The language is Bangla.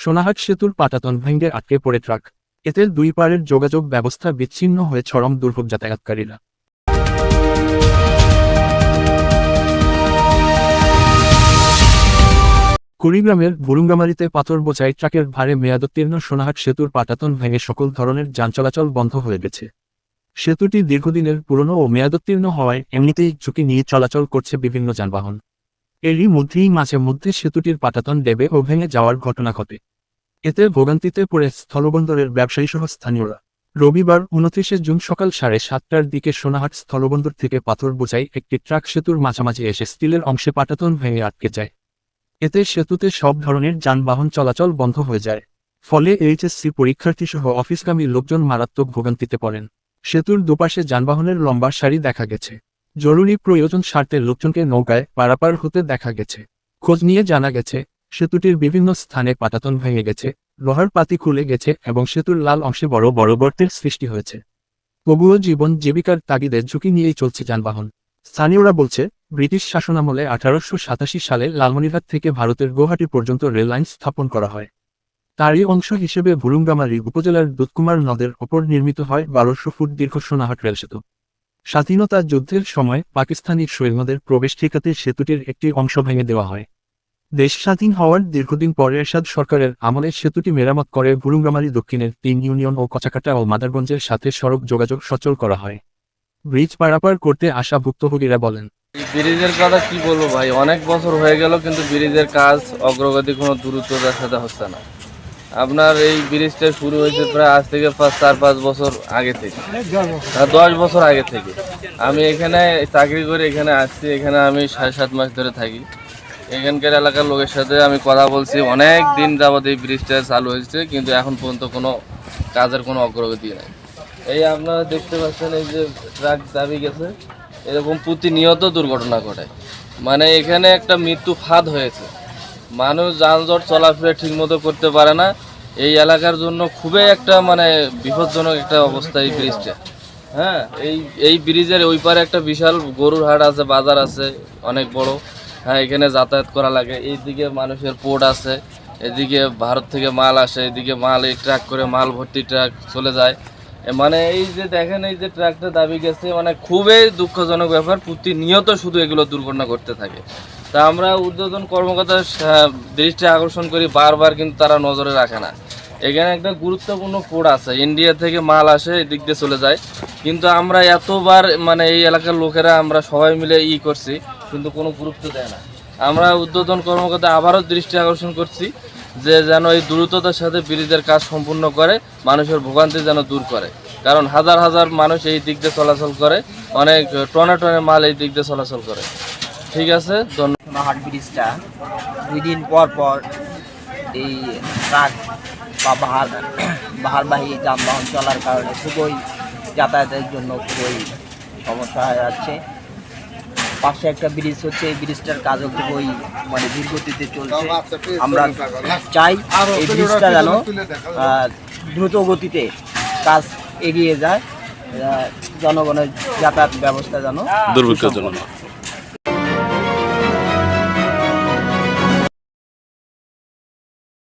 সোনাহাট সেতুর পাটাতন ভেঙে আটকে পড়ে ট্রাক। এতে দুই পারের যোগাযোগ ব্যবস্থা বিচ্ছিন্ন হয়ে চরম দুর্ভোগ যাতায়াতকারীরা। কুড়িগ্রামের বুরুঙ্গামারিতে পাথর বোঝাই ট্রাকের ভারে মেয়াদোত্তীর্ণ সোনাহাট সেতুর পাটাতন ভেঙে সকল ধরনের যান চলাচল বন্ধ হয়ে গেছে। সেতুটি দীর্ঘদিনের পুরনো ও মেয়াদোত্তীর্ণ হওয়ায় এমনিতেই ঝুঁকি নিয়ে চলাচল করছে বিভিন্ন যানবাহন। এরই মধ্যেই মাঝে মধ্যে সেতুটির পাটাতন দেবে ও ভেঙে যাওয়ার ঘটনা ঘটে। এতে ভোগান্তিতে পড়ে স্থলবন্দরের ব্যবসায়ীসহ স্থানীয়রা। রবিবার উনত্রিশে জুন সকাল সাড়ে সাতটার দিকে সোনাহাট স্থলবন্দর থেকে পাথর বোঝাই একটি ট্রাক সেতুর মাঝামাঝি এসে স্টিলের অংশে পাটাতন ভেঙে আটকে যায়। এতে সেতুতে সব ধরনের যানবাহন চলাচল বন্ধ হয়ে যায়। ফলে এইচএসসি পরীক্ষার্থীসহ অফিসগামী লোকজন মারাত্মক ভোগান্তিতে পড়েন। সেতুর দুপাশে যানবাহনের লম্বা সারি দেখা গেছে। জরুরি প্রয়োজন স্বার্থে লোকজনকে নৌকায় পারাপার হতে দেখা গেছে। খোঁজ নিয়ে জানা গেছে, সেতুটির বিভিন্ন স্থানে পাটাতন ভেঙে গেছে, লোহার পাতি খুলে গেছে এবং সেতুর লাল অংশে বড় বড় সৃষ্টি হয়েছে। তবুও জীবন জীবিকার তাগিদে ঝুঁকি নিয়েই চলছে যানবাহন। স্থানীয়রা বলছে, ব্রিটিশ শাসনামলে আঠারোশো সাতাশি সালে লালমনিরহাট থেকে ভারতের গুয়াহাটি পর্যন্ত রেললাইন স্থাপন করা হয়। তারই অংশ হিসেবে ভুরুঙ্গামারী উপজেলার দুধকুমার নদের ওপর নির্মিত হয় বারোশো ফুট দীর্ঘ সোনাহাট রেল সেতু স্বাধীনতা যুদ্ধের সময় পাকিস্তানি সৈন্যদের প্রবেশ ঠেকাতে সেতুটির একটি অংশ ভেঙে দেওয়া হয়। দেশ স্বাধীন হওয়ার দীর্ঘদিন পরে এরশাদ সরকারের আমলে সেতুটি মেরামত করে ভুরুঙ্গামারী দক্ষিণের তিন ইউনিয়ন ও কচাকাটা ও মাদারগঞ্জের সাথে সড়ক যোগাযোগ সচল করা হয়। ব্রিজ পারাপার করতে আসা ভুক্তভোগীরা বলেন ব্রিজের কথা কি বলব ভাই? অনেক বছর হয়ে গেল কিন্তু ব্রিজের কাজ অগ্রগতি কোনো দ্রুততার সাথে হচ্ছে না। আপনার এই ব্রিজটা শুরু হয়েছে প্রায় আজ থেকে পাঁচ চার, পাঁচ বছর আগে থেকে। দশ বছর আগে থেকে। আমি এখানে চাকরি করে এখানে আসছি। এখানে আমি সাড়ে সাত মাস ধরে থাকি। এখানকার এলাকার লোকের সাথে আমি কথা বলছি। অনেক দিন যাবত এই ব্রিজটা চালু হয়েছে, কিন্তু এখন পর্যন্ত কোনো কাজের কোনো অগ্রগতি নেই। এই আপনারা দেখতে পাচ্ছেন এই যে ট্রাক দাবি গেছে। এরকম প্রতিনিয়ত দুর্ঘটনা ঘটে। মানে এখানে একটা মৃত্যু ফাঁদ হয়েছে। মানুষ যানজট চলাফেরা ঠিকমতো করতে পারে না। এই এলাকার জন্য খুবই একটা মানে বিপজ্জনক একটা অবস্থা এই ব্রিজটা। হ্যাঁ এই এই ব্রিজের ওই পারে একটা বিশাল গরুর হাট আছে, বাজার আছে, অনেক বড়। হ্যাঁ এখানে যাতায়াত করা লাগে। এইদিকে মানুষের পোর্ট আছে, এদিকে ভারত থেকে মাল আসে, এদিকে মাল এই ট্রাক করে মাল ভর্তি ট্রাক চলে যায়। মানে এই যে দেখেন, এই যে ট্রাকটা দাবি গেছে মানে খুবই দুঃখজনক ব্যাপার। প্রতিনিয়ত শুধু এগুলো দুর্ঘটনা করতে থাকে। তা আমরা উদ্বোধন কর্মকর্তার দৃষ্টি আকর্ষণ করি, বারবার কিন্তু তারা নজরে রাখে না। এখানে একটা গুরুত্বপূর্ণ পোর্ট আছে। ইন্ডিয়া থেকে মাল আসে, এদিক দিয়ে চলে যায়। কিন্তু আমরা এতবার মানে এই এলাকার লোকেরা আমরা সবাই মিলে ই করছি, কিন্তু কোনো গুরুত্ব দেয় না। আমরা উদ্বোধন কর্মকর্তা আবারও দৃষ্টি আকর্ষণ করছি যে যেন এই দ্রুততার সাথে ব্রিজের কাজ সম্পূর্ণ করে, মানুষের ভোগান্তি যেন দূর করে। কারণ হাজার হাজার মানুষ এই দিক দিয়ে চলাচল করে, অনেক টনে টনে মাল এই দিক দিয়ে চলাচল করে। ঠিক আছে, ধন্যবাদ। সোনাহাট ব্রিজটা। দুই দিন পর পর এই ট্রাক বা বাহার বাহারবাহী যানবাহন চলার কারণে খুবই যাতায়াতের জন্য খুবই সমস্যা হয়ে যাচ্ছে। পাশে একটা ব্রিজ হচ্ছে এই ব্রিজটার কাজও খুবই মানে ধীরগতিতে চলছে। আমরা চাই এই ব্রিজটা যেন দ্রুত গতিতে কাজ এগিয়ে যায় জনগণের যাতায়াত ব্যবস্থা যেন দুর্ভিক্ষের জন্য। সুসংহত।